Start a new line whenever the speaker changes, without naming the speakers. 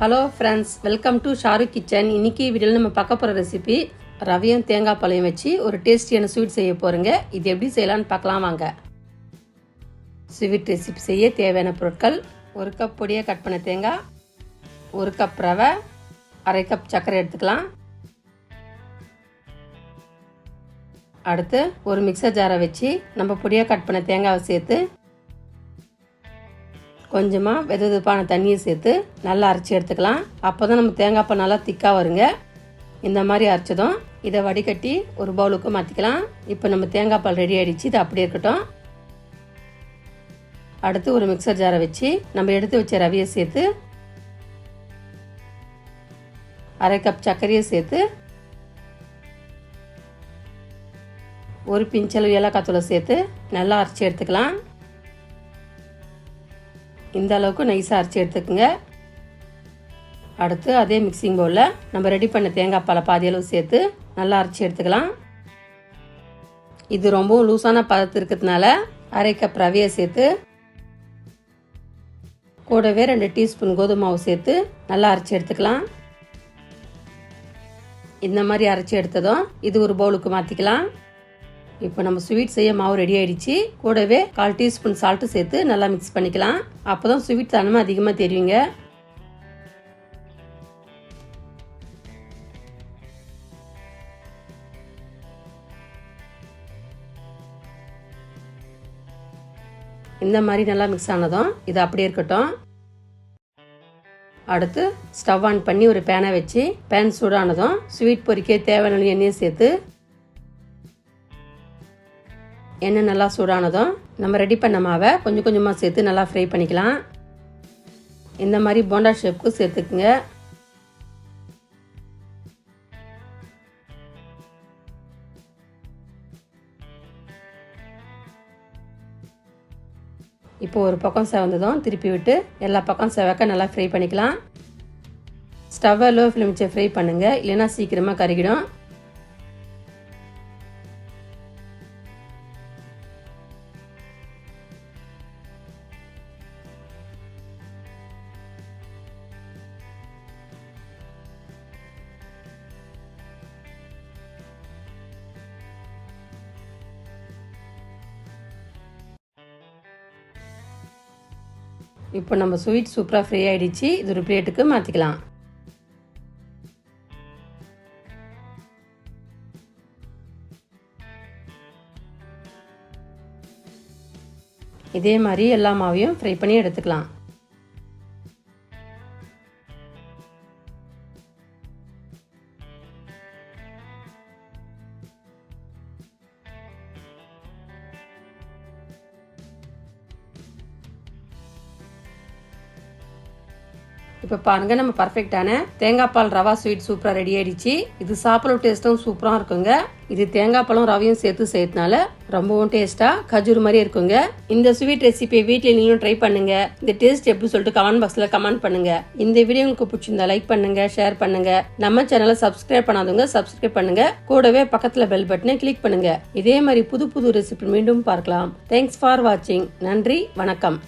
Hello friends welcome to Shahrukh kitchen இன்றைக்கி வீடியோவில் நம்ம பார்க்க போகிற ரெசிபி ரவையும் தேங்காய் பழையும் வச்சு ஒரு டேஸ்டியான ஸ்வீட் செய்ய போகிறோங்க இது எப்படி செய்யலான்னு பார்க்கலாம் வாங்க. ஸ்வீட் ரெசிபி செய்ய தேவையான பொருட்கள் ஒரு கப் பொடியாக கட் பண்ண தேங்காய் ஒரு கப் ரவை அரை கப் சர்க்கரை எடுத்துக்கலாம். அடுத்து ஒரு மிக்சர் ஜாரை வச்சு நம்ம பொடியாக கட் பண்ண தேங்காவை சேர்த்து கொஞ்சமாக வெது வெதுப்பான தண்ணியை சேர்த்து நல்லா அரைச்சி எடுத்துக்கலாம். அப்போ தான் நம்ம தேங்காய் பால் நல்லா திக்காக வருங்க. இந்த மாதிரி அரைச்சதும் இதை வடிகட்டி ஒரு பவுலுக்கு மாற்றிக்கலாம் இப்போ நம்ம தேங்காய் பால் ரெடி ஆகிடுச்சு இது அப்படியே இருக்கட்டும். அடுத்து ஒரு மிக்சர் ஜாரை வச்சு நம்ம எடுத்து வச்ச ரவியை சேர்த்து அரை கப் சர்க்கரையை சேர்த்து ஒரு பிஞ்சளவு ஏலக்காய் தூளை சேர்த்து நல்லா அரைச்சி எடுத்துக்கலாம். இந்த அளவுக்கு நைஸாக அரைச்சி எடுத்துக்கோங்க. அடுத்து அதே மிக்சிங் பவுலில் நம்ம ரெடி பண்ண தேங்காய் பாலை பாதி அளவு சேர்த்து நல்லா அரைச்சி எடுத்துக்கலாம். இது ரொம்பவும் லூஸான பதத்து இருக்கிறதுனால அரை கப் ரவையை சேர்த்து கூடவே ரெண்டு டீஸ்பூன் கோதுமை மாவு சேர்த்து நல்லா அரைச்சி எடுத்துக்கலாம். இந்த மாதிரி அரைச்சி எடுத்ததும் இது ஒரு பவுலுக்கு மாற்றிக்கலாம் இப்போ நம்ம ஸ்வீட் செய்ய மாவு ரெடி ஆயிடுச்சு. கூடவே கால் டீஸ்பூன் சால்ட்டு சேர்த்து நல்லா மிக்ஸ் பண்ணிக்கலாம். அப்போ தான் ஸ்வீட் தனமாக அதிகமாக தெரியுங்க. இந்த மாதிரி நல்லா மிக்ஸ் ஆனதும் இது அப்படியே இருக்கட்டும். அடுத்து ஸ்டவ் ஆன் பண்ணி ஒரு பேனை வச்சு பேன் சூடானதும் ஸ்வீட் பொறிக்க தேவையான எண்ணெயை சேர்த்து எண்ணெய் நல்லா சூடானதும் நம்ம ரெடி பண்ண மாவை கொஞ்சம் கொஞ்சமாக சேர்த்து நல்லா ஃப்ரை பண்ணிக்கலாம். இந்த மாதிரி போண்டா ஷேப்புக்கு சேர்த்துக்குங்க. இப்போ ஒரு பக்கம் செவந்ததும் திருப்பி விட்டு எல்லா பக்கம் செவக்க நல்லா ஃப்ரை பண்ணிக்கலாம். ஸ்டவ்வை லோ ஃப்ளேம் வச்சு ஃப்ரை பண்ணுங்கள் இல்லைன்னா சீக்கிரமாக கருகிடும். இப்போ நம்ம ஸ்வீட் சூப்பராக ஃப்ரீ ஆகிடுச்சு இது ஒரு பிளேட்டுக்கு மாற்றிக்கலாம் இதே மாதிரி எல்லா மாவையும் ஃப்ரை பண்ணி எடுத்துக்கலாம். இப்போ பாருங்க நம்ம பர்ஃபெக்டான தேங்காய் பால் ரவா ஸ்வீட் சூப்பராக ரெடி ஆயிடுச்சு. இது சாப்பிட டேஸ்ட்டும் சூப்பராக இருக்குங்க. இது தேங்காய் பழம் ரவையும் சேர்த்து செய்யறதுனால ரொம்பவும் டேஸ்ட்டாக கஜூர் மாதிரி இருக்குங்க. இந்த ஸ்வீட் ரெசிபியை வீட்டில் நீங்களும் ட்ரை பண்ணுங்க. இந்த டேஸ்ட் எப்படி சொல்லிட்டு கமெண்ட் பாக்ஸில் கமெண்ட் பண்ணுங்க. இந்த வீடியோ உங்களுக்கு பிடிச்சிருந்தா லைக் பண்ணுங்க ஷேர் பண்ணுங்க. நம்ம சேனலை சப்ஸ்கிரைப் பண்ணாதவங்க சப்ஸ்கிரைப் பண்ணுங்க. கூடவே பக்கத்தில் பெல் பட்டனை கிளிக் பண்ணுங்க. இதே மாதிரி புது புது ரெசிபி மீண்டும் பார்க்கலாம். தேங்க்ஸ் ஃபார் வாட்சிங் நன்றி வணக்கம்.